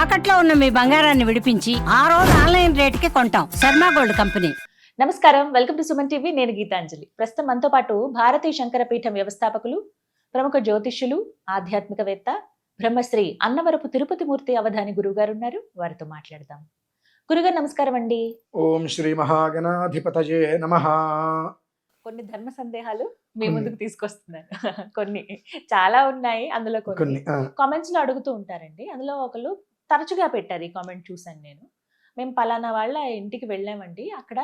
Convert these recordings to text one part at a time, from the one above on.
తాకట్లో ఉన్న మీ బంగారాన్ని విడిపించి ఆ రోజు ఆన్లైన్ రేటుకి కొంటాం. Sharma gold company. నమస్కారం. Welcome to Suman TV. నేను గీతాంజలి. ప్రస్తుతం మనతో పాటు భారతీయ శంకరపీఠం వ్యవస్థాపకులు ప్రముఖ జ్యోతిష్యులు ఆధ్యాత్మికవేత్త బ్రహ్మశ్రీ అన్నవరపు తిరుపతి మూర్తి అవధాని గురువు గారు ఉన్నారు. వారితో మాట్లాడదాం. గురుగారు నమస్కారం అండి. ఓం శ్రీ మహాగణాధిపతయే నమ. కొన్ని ధర్మ సందేహాలు మీ కొన్ని. ముందుకు తీసుకొస్తున్నాను. కొన్ని. చాలా ఉన్నాయి అందులో కొన్ని. కామెంట్స్లో అడుగుతూ ఉంటారండి. అందులో ఒకళ్ళు తరచుగా పెట్టారు ఈ కామెంట్ చూసాను నేను. మేము పలానా వాళ్ళ ఇంటికి వెళ్ళామండి. అక్కడ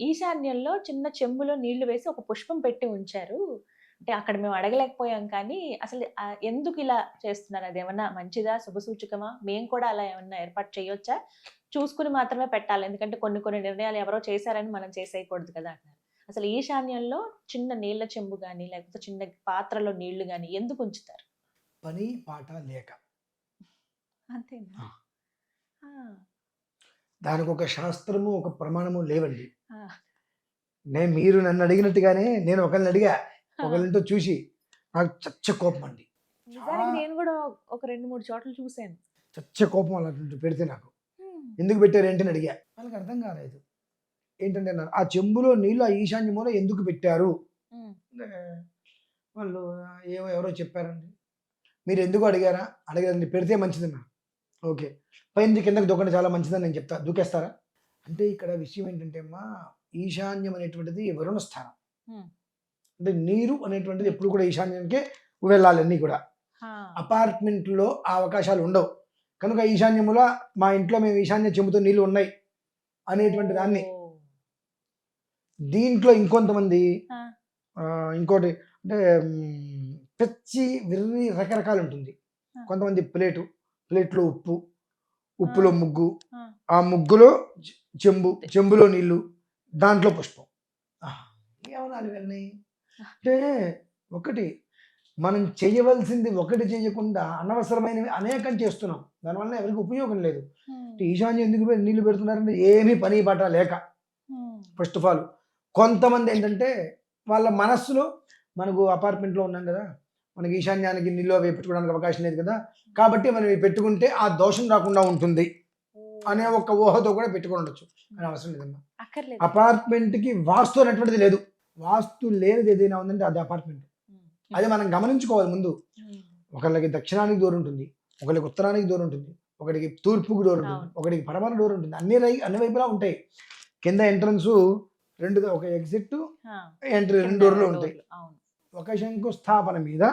ఈశాన్యంలో చిన్న చెంబులో నీళ్ళు వేసి ఒక పుష్పం పెట్టి ఉంచారు. అంటే అక్కడ మేము అడగలేకపోయాం కానీ అసలు ఎందుకు ఇలా చేస్తున్నారు? అది ఏమన్నా మంచిదా? శుభసూచకమా మేము కూడా అలా ఏమన్నా ఏర్పాటు చేయొచ్చా? చూసుకుని మాత్రమే పెట్టాలి. ఎందుకంటే కొన్ని కొన్ని నిర్ణయాలు ఎవరో చేశారని మనం చేసేయకూడదు కదా అంటారు అసలు ఈశాన్యంలో చిన్న నీళ్ళ చెంబు కానీ లేకపోతే చిన్న పాత్రలో నీళ్ళు కానీ ఎందుకు ఉంచుతారు? పని పాట లేక అంతేనా? దానికి ఒక శాస్త్రము ఒక ప్రమాణము లేవండి. నేను మీరు నన్ను అడిగినట్టుగానే నేను ఒకరిని అడిగా. ఒకరితో చూసి నాకు చచ్చ కోపం అండి. నేను కూడా ఒక రెండు మూడు చోట్ల చూశాను. చచ్చ కోపం అలాంటి పెడితే నాకు. ఎందుకు పెట్టారు ఏంటని అడిగా. వాళ్ళకి అర్థం కాలేదు. ఏంటంటే ఆ చెంబులో నీళ్ళు ఆ ఈశాన్యములో ఎందుకు పెట్టారు? వాళ్ళు ఏమో ఎవరో చెప్పారండి. మీరు ఎందుకు అడిగారా? అడగదండి పెడితే మంచిదన్నా ఓకే. పైన కిందకి దూకండి చాలా మంచిదని నేను చెప్తా. దూకేస్తారా? అంటే ఇక్కడ విషయం ఏంటంటే అమ్మా ఈశాన్యం అనేటువంటిది వరుణ స్థానం. అంటే నీరు అనేటువంటిది ఎప్పుడు కూడా ఈశాన్యానికే వెళ్ళాలి అన్నీ కూడా. అపార్ట్మెంట్లో ఆ అవకాశాలు ఉండవు. కనుక ఈశాన్యములో మా ఇంట్లో మేము ఈశాన్య చెంబుతో నీళ్ళు ఉన్నాయి అనేటువంటి దాన్ని. దీంట్లో ఇంకొంతమంది ఇంకోటి అంటే పిచ్చి విర్రి రకరకాలు ఉంటుంది. కొంతమంది ప్లేటు ప్లేట్లో ఉప్పు ఉప్పులో. ముగ్గు ఆ. ముగ్గులో చెంబు చెంబులో నీళ్ళు దాంట్లో పుష్పం. ఏమనాలి ఇవన్నీ అంటే ఒకటి మనం చేయవలసింది ఒకటి చేయకుండా అనవసరమైనవి అనేకం చేస్తున్నాం. దానివల్ల ఎవరికి ఉపయోగం లేదు. ఈశాన్యం ఎందుకు నీళ్ళు పెడుతున్నారంటే ఏమీ పని పాట లేక. ఫస్ట్ ఆఫ్ ఆల్ కొంతమంది ఏంటంటే వాళ్ళ మనస్సులో మనకు అపార్ట్మెంట్లో ఉన్నాం కదా మనకి ఈశాన్యానికి నీళ్ళు అవి పెట్టుకోవడానికి అవకాశం లేదు కదా. కాబట్టి మనం ఇవి పెట్టుకుంటే ఆ దోషం రాకుండా ఉంటుంది అనే ఒక ఊహతో కూడా పెట్టుకొని ఉండొచ్చు. కానీ అవసరం లేదమ్మా. అపార్ట్మెంట్కి వాస్తు అనేటువంటిది లేదు. వాస్తు లేనిది ఏదైనా ఉందంటే అది అపార్ట్మెంట్. అది మనం గమనించుకోవాలి ముందు. ఒకళ్ళకి దక్షిణానికి దూరం ఉంటుంది ఒకరికి ఉత్తరానికి దూరం ఉంటుంది ఒకటికి తూర్పుకు డోర్ ఉంటుంది. ఒకటికి పడమర డోర్ ఉంటుంది. అన్ని రై అన్ని వైపులా ఉంటాయి. కింద ఎంట్రన్స్ రెండు ఒక ఎగ్జిట్ ఎంట్రీ రెండు డోర్లు ఉంటాయి. ఒక శంకుస్థాపన మీద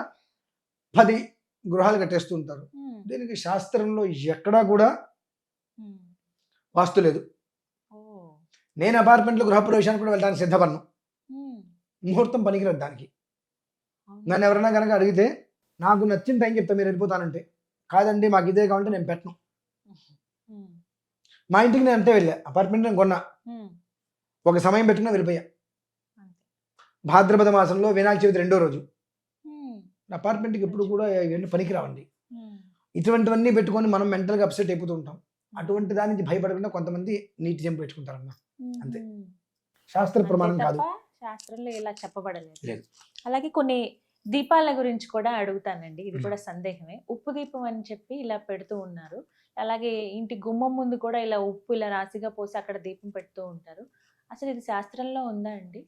పది గృహాలు కట్టేస్తూ ఉంటారు. ఉమ్, దీనికి శాస్త్రంలో ఎక్కడా కూడా వాస్తు లేదు. నేను అపార్ట్మెంట్లో గృహప్రవేశానికి కూడా వెళ్ళడానికి సిద్ధపడను. ముహూర్తం పనికిరదు దానికి. నన్ను ఎవరైనా కనుక అడిగితే నాకు నచ్చిన టైం చెప్తా మీరు వెళ్ళిపోతానంటే. కాదండి మాకు ఇదే కావాలంటే నేను పెట్టను. మా ఇంటికి నేను అంతే వెళ్ళా. అపార్ట్మెంట్ నేను కొన్నా. ఒక సమయం పెట్టుకున్నా వెళ్ళిపోయా. భాద్రపద మాసంలో వినాయక చవితి రెండో రోజు. అపార్ట్మెంట్కి ఎప్పుడు కూడా ఇవన్నీ పనికిరావండి. ఇటువంటివన్నీ పెట్టుకొని మనం మెంటల్గా అప్సెట్ అయిపోతూ ఉంటాం. అటువంటి దాని నుంచి భయపడకుండా కొంతమంది నీటి చెంపు పెట్టుకుంటారన్న. అంతే. శాస్త్ర ప్రమాణం కాదు. శాస్త్రంలో ఇలా చెప్పబడలేదు. లేదు. అలాగే కొన్ని దీపాల గురించి కూడా అడుగుతానండి. ఇది. కూడా సందేహమే. ఉప్పు దీపం అని చెప్పి ఇలా పెడుతూ ఉన్నారు. అలాగే ఇంటి గుమ్మం ముందు కూడా ఇలా ఉప్పు ఇలా రాశిగా పోసి అక్కడ దీపం పెడుతూ ఉంటారు. అసలు ఇది శాస్త్రంలో ఉందా అండి?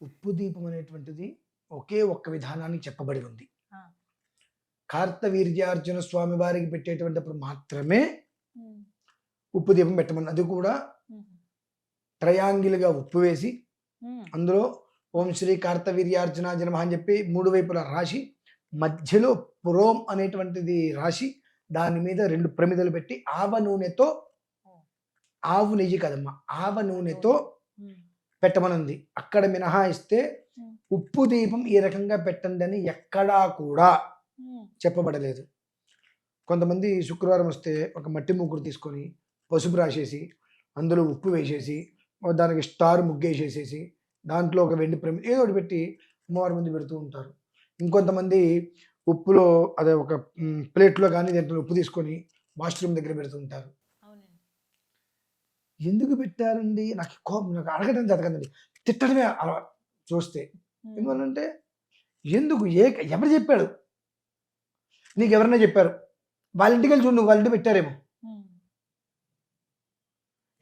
ఉప్పు దీపం అనేటువంటిది ఒకే ఒక్క విధానానికి చెప్పబడి ఉంది. కార్తవీర్యార్జున స్వామి వారికి పెట్టేటువంటిప్పుడు మాత్రమే. ఉప్పు దీపం పెట్టమని అది కూడా. ట్రయాంగిల్గా ఉప్పు వేసి. అందులో ఓం శ్రీ కార్తవీర్యార్జున జనమ అని చెప్పి మూడు వైపులా రాసి మధ్యలో పురోం అనేటువంటిది రాసి దాని మీద రెండు ప్రమిదలు పెట్టి ఆవ నూనెతో ఆవు నెయ్యి కదమ్మా ఆవ నూనెతో. పెట్టమనుంది అక్కడ మినహాయిస్తే. ఉప్పు దీపం ఈ రకంగా పెట్టండి అని ఎక్కడా కూడా. చెప్పబడలేదు కొంతమంది శుక్రవారం వస్తే ఒక మట్టి ముగ్గురు తీసుకొని పసుపు రాసేసి అందులో ఉప్పు వేసేసి దానికి స్టార్ ముగ్గేసేసేసి దాంట్లో ఒక వెండి ప్రమి ఏదో ఒకటి పెట్టి అమ్మవారి ముందు పెడుతూ ఉంటారు ఇంకొంతమంది ఉప్పులో అదే ఒక ప్లేట్లో కానీ దీంట్లో ఉప్పు తీసుకొని వాష్రూమ్ దగ్గర పెడుతూ ఉంటారు ఎందుకు పెట్టారండి? నాకు కోపం నాకు అడగడం జరగదండి తిట్టడమే అలా చూస్తే. ఎందువల్లంటే ఎందుకు? ఏ ఎవరు చెప్పాడు? నీకు ఎవరైనా చెప్పారు? వాళ్ళ ఇంటికి వెళ్ళి చూడు నువ్వు వాళ్ళ ఇంటి పెట్టారేమో.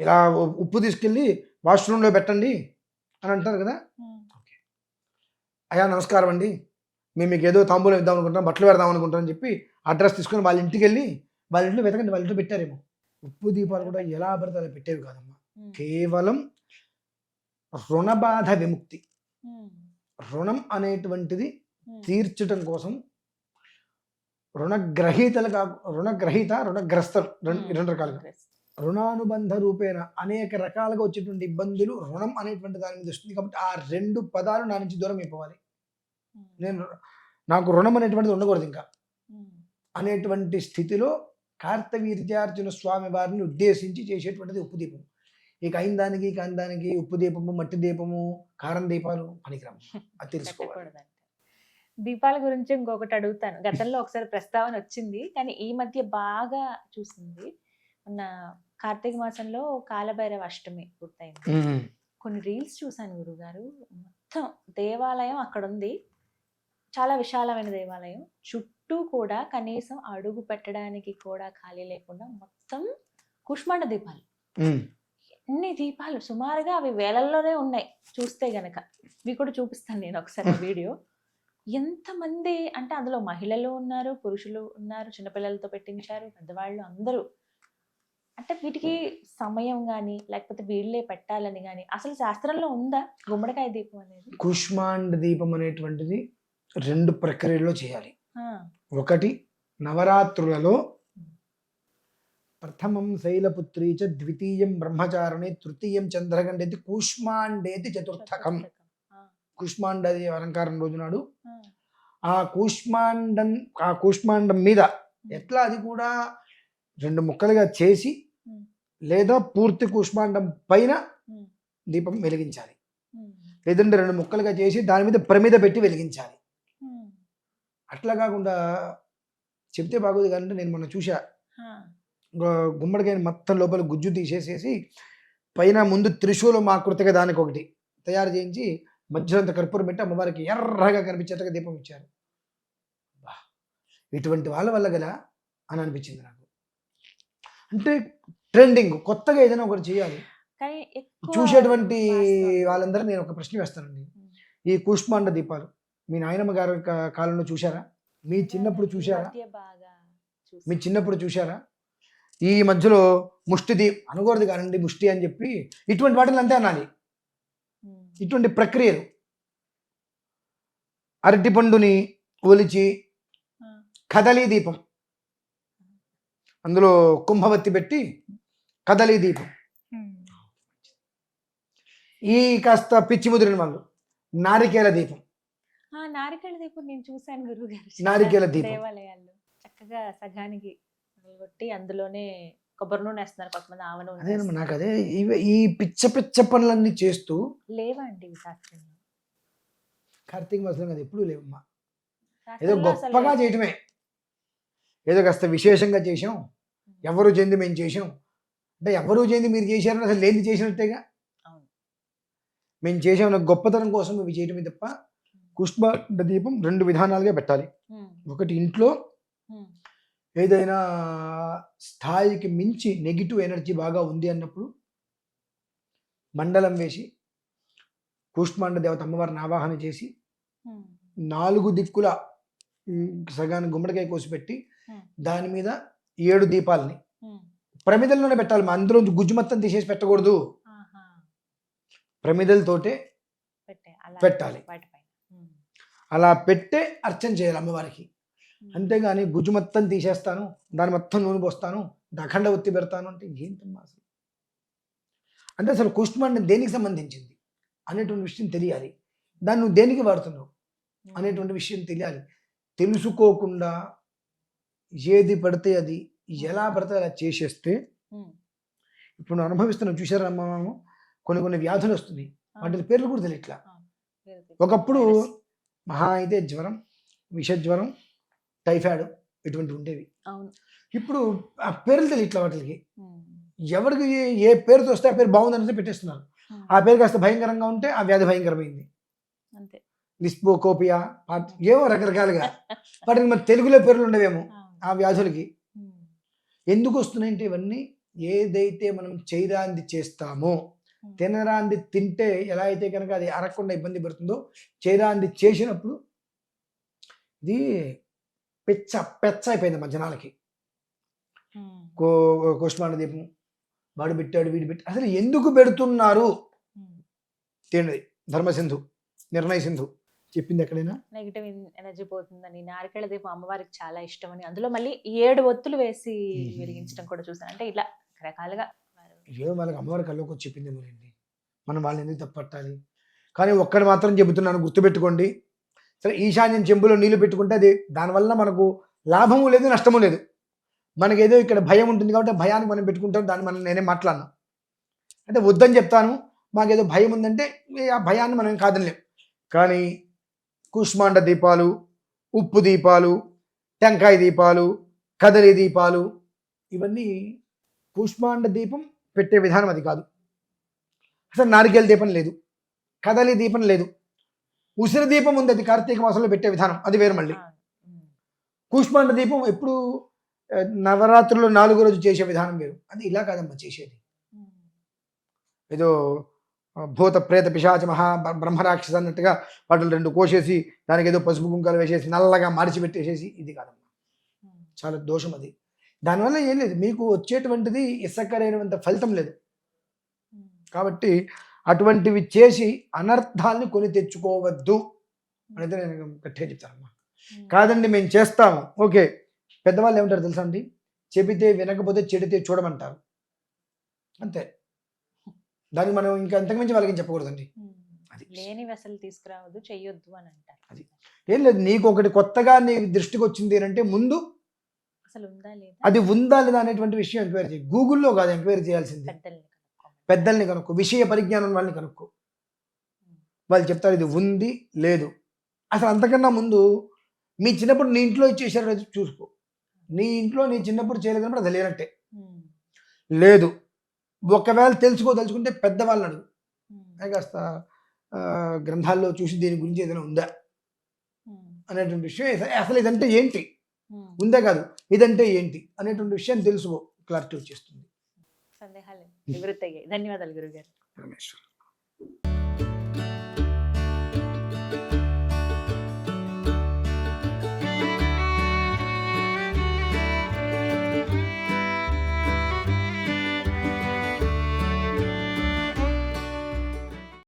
ఇలా ఉప్పు తీసుకెళ్ళి వాష్రూమ్లో పెట్టండి అని అంటారు కదా. అయ్యా నమస్కారం అండి. మేము మీకు ఏదో తాంబూలం ఇద్దాం అనుకుంటాం బట్టలు పెడదాం అనుకుంటాం అని చెప్పి అడ్రస్ తీసుకొని వాళ్ళ ఇంటికి వెళ్ళి వాళ్ళ ఇంట్లో వెతకండి వాళ్ళ ఇంట్లో పెట్టారేమో. ఉప్పు దీపాలు కూడా ఎలా పడితే అలా పెట్టేవి కాదమ్మా. కేవలం రుణబాధ విముక్తి. ఉమ్, రుణం అనేటువంటిది ఉమ్. తీర్చడం కోసం రుణగ్రహీతలు కాకు రుణగ్రహీత రుణగ్రస్తలు రెండు రకాలుగా. రుణానుబంధ రూపేణ అనేక రకాలుగా వచ్చేటువంటి ఇబ్బందులు రుణం అనేటువంటి దాని మీద వస్తుంది కాబట్టి ఆ రెండు పదాలు నా నుంచి దూరం అయిపోవాలి. నేను నాకు రుణం అనేటువంటిది ఉండకూడదు ఇంకా. అనేటువంటి స్థితిలో కార్తవీర్యార్జున స్వామి వారిని ఉద్దేశించి చేసేటువంటిది ఉప్పు దీపం. ఇక అయిన దానికి కాని దానికి ఉప్పు దీపము మట్టి దీపము కారం దీపాలు పనికిరాము అది తెలుసుకోవాలి. దీపాల గురించి ఇంకొకటి అడుగుతాను. గతంలో ఒకసారి ప్రస్తావన వచ్చింది. కానీ ఈ మధ్య బాగా చూసింది. మొన్న కార్తీక మాసంలో కాలభైరవ అష్టమి పూర్తయింది. కొన్ని రీల్స్ చూశాను గురుగారు. మొత్తం దేవాలయం అక్కడ ఉంది చాలా విశాలమైన దేవాలయం. చుట్టూ కూడా కనీసం అడుగు పెట్టడానికి కూడా ఖాళీ లేకుండా మొత్తం కుష్మాండ దీపాలు. ఎన్ని దీపాలు? సుమారుగా అవి వేలల్లోనే ఉన్నాయి. చూస్తే గనక. ఇవి కూడా చూపిస్తాను నేను ఒకసారి వీడియో. ఎంతమంది అంటే అందులో మహిళలు ఉన్నారు పురుషులు ఉన్నారు చిన్నపిల్లలతో పెట్టించారు పెద్దవాళ్ళు అందరూ. అంటే వీటికి సమయం కానీ లేకపోతే వీళ్ళే పెట్టాలని కానీ అసలు శాస్త్రంలో ఉందా గుమ్మడికాయ దీపం అనేది? కుష్మాండ దీపం అనేటువంటిది రెండు ప్రక్రియలో చేయాలి. ఒకటి నవరాత్రులలో ప్రథమం శైలపుత్రీ చ ద్వితీయం బ్రహ్మచారిణి తృతీయం చంద్రగండేతి కూష్మాండేతి చతుర్థకం. ఆ, కూష్మాండ అలంకారం రోజు నాడు. ఆ, కూష్మాండం ఆ కూష్మాండం మీద ఎట్లా అది కూడా రెండు ముక్కలుగా చేసి లేదా పూర్తి కూష్మాండం పైన దీపం వెలిగించాలి. లేదంటే రెండు ముక్కలుగా చేసి దాని మీద ప్రమిద పెట్టి వెలిగించాలి. అట్లా కాకుండా చెప్తే బాగోదు కానీ నేను మొన్న చూసా గుమ్మడికాయని మొత్తం లోపల గుజ్జు తీసేసేసి పైన ముందు త్రిశూలం ఆకృతిగా దానికి ఒకటి తయారు చేయించి మధ్యలో అంత కర్పూరం పెట్టి అమ్మవారికి ఎర్రగా కనిపించేట్టుగా దీపం ఇచ్చారు. ఇటువంటి వాళ్ళ వల్ల గల అని అనిపించింది నాకు. అంటే ట్రెండింగ్ కొత్తగా ఏదైనా ఒకటి చేయాలి. చూసేటువంటి. వాళ్ళందరూ నేను ఒక ప్రశ్న వేస్తానండి. ఈ కూష్మాండ దీపాలు. మీ నాయనమ్మ గారి కాలంలో చూశారా? మీ చిన్నప్పుడు చూశారా. మీ చిన్నప్పుడు చూశారా? ఈ మధ్యలో ముష్టి దీప్ అనకూడదు కానండి ముష్టి అని చెప్పి ఇటువంటి వాటిని అంతే అనాలి. ఇటువంటి ప్రక్రియలు. అరటిపండుని ఒలిచి కదలీ దీపం. అందులో కుంభవత్తి పెట్టి కదలీ దీపం. ఈ కాస్త పిచ్చి ముదిరిన వాళ్ళు నారికేల దీపం. నారికేళ దీపం నేను చూశాను గురువు గారు. నారికేళ దీపం. దేవాలయాల్లో. చక్కగా సగానికి కొట్టి అందులోనే కొబ్బరి నూనె వేస్తున్నారు కొంతమంది ఆవ నూనె వేస్తున్నారు. నాకు అదే ఈ పిచ్చ పిచ్చ పనులన్నీ చేస్తూ లేవండి శాస్త్రంలో కార్తీక మాసం కదా ఎప్పుడూ లేవమ్మా. ఏదో గొప్పగా. చేయటమే. ఏదో కాస్త విశేషంగా చేసాం ఎవరు చేయింది మేము చేసాం అంటే ఎవరు చేయింది మీరు చేశారని అసలు లేని చేసినట్టేగా. మేము చేసాం గొప్పతనం కోసం ఇవి చేయటమే తప్ప కుష్మ దీపం రెండు విధానాలుగా పెట్టాలి. ఒకటి ఇంట్లో ఏదైనా స్థాయికి మించి నెగిటివ్ ఎనర్జీ బాగా ఉంది అన్నప్పుడు మండలం వేసి కూష్మాండ దేవత అమ్మవారిని ఆవాహన చేసి నాలుగు దిక్కుల సగాన్ని గుమ్మడికాయ కోసి పెట్టి. దాని మీద ఏడు దీపాలని ప్రమిదల్లోనే పెట్టాలి. మా అందులో గుజ్జు మొత్తం తీసేసి పెట్టకూడదు. ప్రమిదలతోటే పెట్టాలి. అలా పెట్టే అర్చన చేయాలి అమ్మవారికి. అంతేగాని గుజ్జు మొత్తం తీసేస్తాను దాని మొత్తం నూనె పోస్తాను అఖండ ఒత్తి పెడతాను అంటే ఏంటమ్మా అసలు? అంటే అసలు కుష్మాండం దేనికి సంబంధించింది అనేటువంటి విషయం తెలియాలి. దాన్ని నువ్వు దేనికి వాడుతున్నావు అనేటువంటి విషయం తెలియాలి. తెలుసుకోకుండా ఏది పడితే అది ఎలా పడితే అలా చేసేస్తే ఇప్పుడు నువ్వు అనుభవిస్తున్నావు చూసారా అమ్మ మనము కొన్ని కొన్ని వ్యాధులు వస్తున్నాయి. వాటి పేర్లు కూడా తెలియట్లా. ఒకప్పుడు. మహా అయితే జ్వరం విషజ్వరం టైఫాయిడ్ ఇటువంటివి ఉండేవి. ఇప్పుడు ఆ పేర్లు తెలియట్లా వాటికి. ఉమ్, ఎవరికి ఏ- పేరుతో వస్తే ఆ పేరు బాగుందని పెట్టేస్తున్నారు. ఆ పేరు కాస్త భయంకరంగా ఉంటే ఆ వ్యాధి భయంకరమైంది. అంతే. పాట్- ఏవో రకరకాలుగా. వాటికి మరి తెలుగులో పేర్లు ఉండవేమో. ఆ. వ్యాధులకి. ఎందుకు వస్తున్నాయంటే ఇవన్నీ ఏదైతే మనం చేయరాంది చేస్తామో తినరాంది తింటే ఎలా అయితే కనుక అది అరగకుండా ఇబ్బంది పడుతుందో చేయరాంది చేసినప్పుడు ఇది పెచ్చ పెచ్చ అయిపోయింది మా జనాలకి. కో కుష్మాండ దీపం వాడు పెట్టాడు వీడు పెట్టాడు. అసలు ఎందుకు పెడుతున్నారు. తినది ధర్మసింధు నిర్ణయ సింధు చెప్పింది ఎక్కడైనా? నెగిటివ్ ఎనర్జీ పోతుందని నారికేళ దీపం అమ్మవారికి చాలా ఇష్టం అని అందులో మళ్ళీ ఏడు ఒత్తులు వేసి. వెలిగించడం కూడా చూసాను అంటే ఇలా రకరకాలుగా ఏదో వాళ్ళకి అమ్మవారి కళ్ళకి వచ్చి చెప్పిందేమో మనం వాళ్ళని ఎందుకు తప్పట్టాలి కానీ ఒక్కడు మాత్రం చెబుతున్నాను గుర్తుపెట్టుకోండి. సరే ఈశాన్యం చెంబులో నీళ్ళు పెట్టుకుంటే అది దానివల్ల మనకు లాభము లేదు నష్టము లేదు. మనకేదో ఇక్కడ భయం ఉంటుంది కాబట్టి భయానికి భయాన్ని మనం పెట్టుకుంటాం దాన్ని మనం నేనే మాట్లాడను. అంటే వద్దని చెప్తాను మాకేదో భయం ఉందంటే ఆ భయాన్ని మనం ఏం కాదనిలేం. కానీ కూష్మాండ దీపాలు ఉప్పు దీపాలు టెంకాయ దీపాలు కదలి దీపాలు ఇవన్నీ కూష్మాండ దీపం పెట్టే విధానం అది కాదు. అసలు నారికేల దీపం లేదు. కదలి దీపం లేదు. ఉసిరి దీపం ఉంది అది కార్తీక మాసంలో పెట్టే విధానం అది వేరు మళ్ళీ. కూష్మాండ దీపం ఎప్పుడు ఆ, నవరాత్రులు నాలుగో రోజు చేసే విధానం వేరు. అది ఇలా కాదమ్మా చేసేది. ఏదో భూత ప్రేత పిశాచ మహా బ్రహ్మరాక్షస అన్నట్టుగా వాటిని రెండు కోసేసి దానికి ఏదో పసుపు కుంకాలు వేసేసి నల్లగా మార్చి పెట్టేసేసి ఇది కాదమ్మా. చాలా దోషం అది. దానివల్ల ఏం లేదు. మీకు వచ్చేటువంటిది ఇసక్కరైనంత ఫలితం లేదు. కాబట్టి అటువంటివి చేసి అనర్థాన్ని కొని తెచ్చుకోవద్దు అనేది నేను గట్టిగా చెప్తానమ్మా. కాదండి మేము చేస్తాము. ఓకే. పెద్దవాళ్ళు ఏమంటారు తెలుసా అండి? చెబితే వినకపోతే చెడితే చూడమంటారు. అంతే. దానికి మనం ఇంకా అంతకుమించి వాళ్ళకి చెప్పకూడదండి. అది. లేనివి అసలు తీసుకురావద్దు చెయ్యొద్దు అని అంటారు. అది. ఏం లేదు. నీకు ఒకటి కొత్తగా నీ దృష్టికి వచ్చింది అంటే ముందు అసలు ఉందా లేదా అది ఉందా లేదా అనేటువంటి విషయం ఎంక్వైరీ చేయి. గూగుల్లో కాదు ఎంక్వైరీ చేయాల్సింది. పెద్దల్ని కనుక్కో. విషయ పరిజ్ఞానం వాళ్ళని కనుక్కో. వాళ్ళు చెప్తారు ఇది ఉంది లేదు. అసలు అంతకన్నా ముందు మీ చిన్నప్పుడు నీ ఇంట్లో లేదో చూసుకో. నీ ఇంట్లో నీ చిన్నప్పుడు చేయలేదన్నప్పుడు అది లేనట్టే. లేదు. ఒకవేళ తెలుసుకోదలుచుకుంటే పెద్దవాళ్ళని అడుగు. కాస్త గ్రంథాల్లో చూసి దీని గురించి ఏదైనా ఉందా? అనేటువంటి విషయం. అస- అసలు ఇదంటే ఏంటి. Hmm. ఉందే కాదు ఇదంటే ఏంటి అనేటువంటి విషయం తెలుసుకో క్లారిటీ వచ్చేస్తుంది. అయ్యాయి ధన్యవాదాలు గురుగారు. రమేశ్వర్